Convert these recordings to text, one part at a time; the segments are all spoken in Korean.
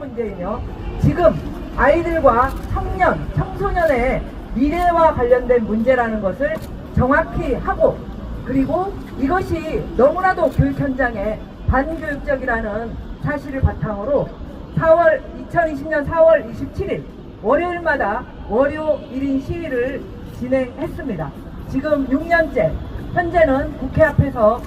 문제이며 지금 아이들과 청년, 청소년의 미래와 관련된 문제라는 것을 정확히 하고 그리고 이것이 너무나도 교육 현장에 반교육적이라는 사실을 바탕으로 4월 2020년 4월 27일 월요일마다 월요 1인 시위를 진행했습니다. 지금 6년째 현재는 국회 앞에서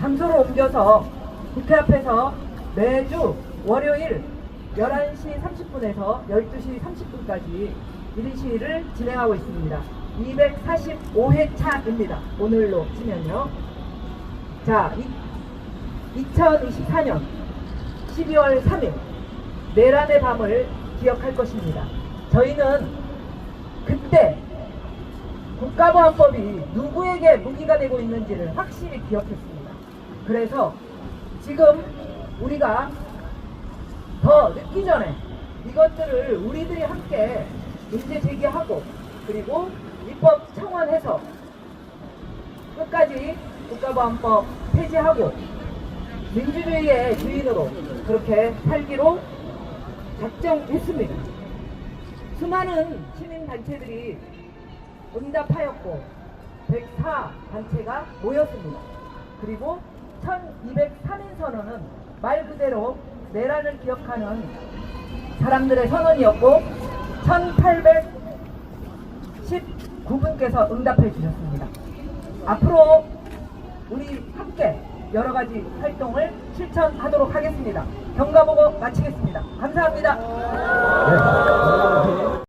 장소를 옮겨서 국회 앞에서 매주 월요일 11시 30분에서 12시 30분까지 1인 시위를 진행하고 있습니다. 245회 차입니다. 오늘로 치면요. 자, 2024년 12월 3일 내란의 밤을 기억할 것입니다. 저희는 그때 국가보안법이 누구에게 무기가 되고 있는지를 확실히 기억했습니다. 그래서 지금 우리가 더 늦기 전에 이것들을 우리들이 함께 문제 제기하고 그리고 입법 청원해서 끝까지 국가보안법 폐지하고 민주주의의 주인으로 그렇게 살기로 작정했습니다. 수많은 시민단체들이 응답하였고 104 단체가 모였습니다. 그리고 1203인 선언은 말 그대로 내란을 기억하는 사람들의 선언이었고 1819분께서 응답해 주셨습니다. 앞으로 우리 함께 여러 가지 활동을 실천하도록 하겠습니다. 경과 보고 마치겠습니다. 감사합니다.